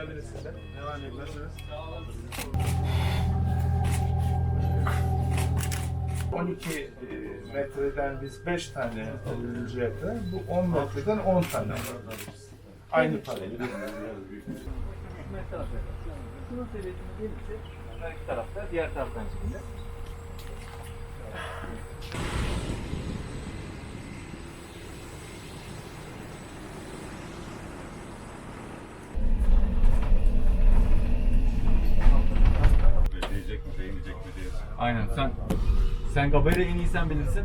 vesilesiyle. Devam ediyorsunuz. 12 e, metreden biz 5 tane oluncaya kadar bu 10 metreden 10 tane aynı parayı. Sınır seviyesine gelince her iki tarafta diğer taraftan çıkınca. Değecek mi, değmeyecek mi diye. Aynen sen sen Gaber'i en iyi sen bilirsin.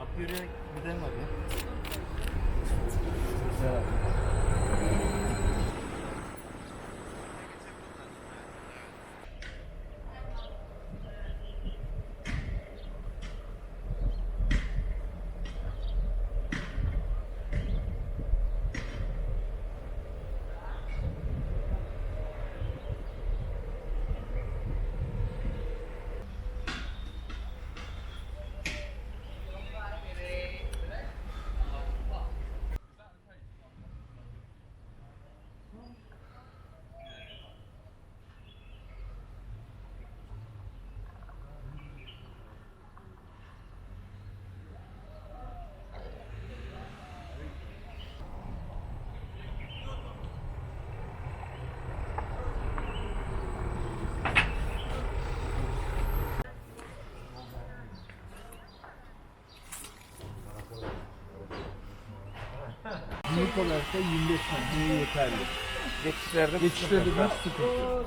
Akgör'e gidelim hadi. Büyük olarak da 25 metreye yeterli. Geçişlerde Geçişlerde bir sıkıntı. yok.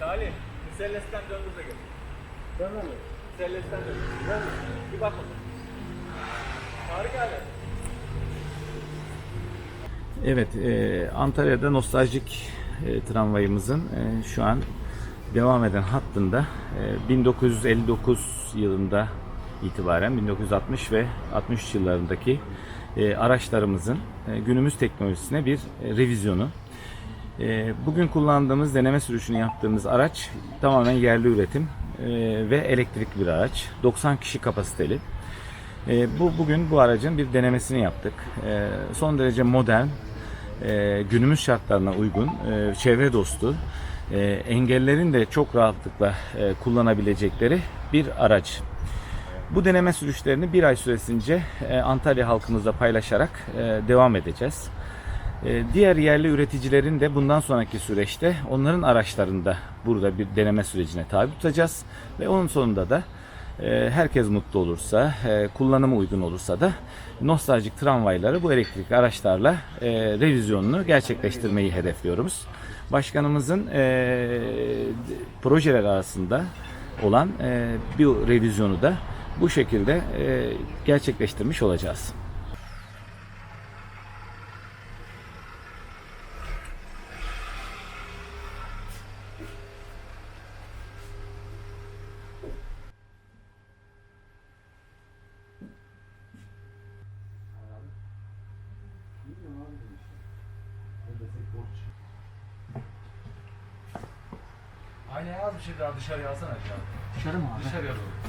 Salih, Seles'ten döndür de gel. Döndür mü? Seles'ten döndür. Döndür. Bir bak bakalım. Tarık abi. Evet, e, Antalya'da nostaljik e, tramvayımızın e, şu an devam eden hattında e, 1959 yılında itibaren 1960 ve 63 yıllarındaki e, araçlarımızın e, günümüz teknolojisine bir e, revizyonu. E, Bugün kullandığımız deneme sürüşünü yaptığımız araç tamamen yerli üretim e, ve elektrikli bir araç. 90 kişi kapasiteli. E, bu bugün bu aracın bir denemesini yaptık. Son derece modern, günümüz şartlarına uygun, çevre dostu, engellerin de çok rahatlıkla kullanabilecekleri bir araç. Bu deneme sürüşlerini bir ay süresince Antalya halkımızla paylaşarak devam edeceğiz. E, Diğer yerli üreticilerin de bundan sonraki süreçte onların araçlarında burada bir deneme sürecine tabi tutacağız ve onun sonunda da e, herkes mutlu olursa, e, kullanıma uygun olursa da nostaljik tramvayları bu elektrikli araçlarla e, revizyonunu gerçekleştirmeyi hedefliyoruz. Başkanımızın projeler arasında olan bir revizyonu da bu şekilde gerçekleştirmiş olacağız. Aynen az bir şey daha dışarıya alsana. Dışarı mı abi? Dışarıya doğru.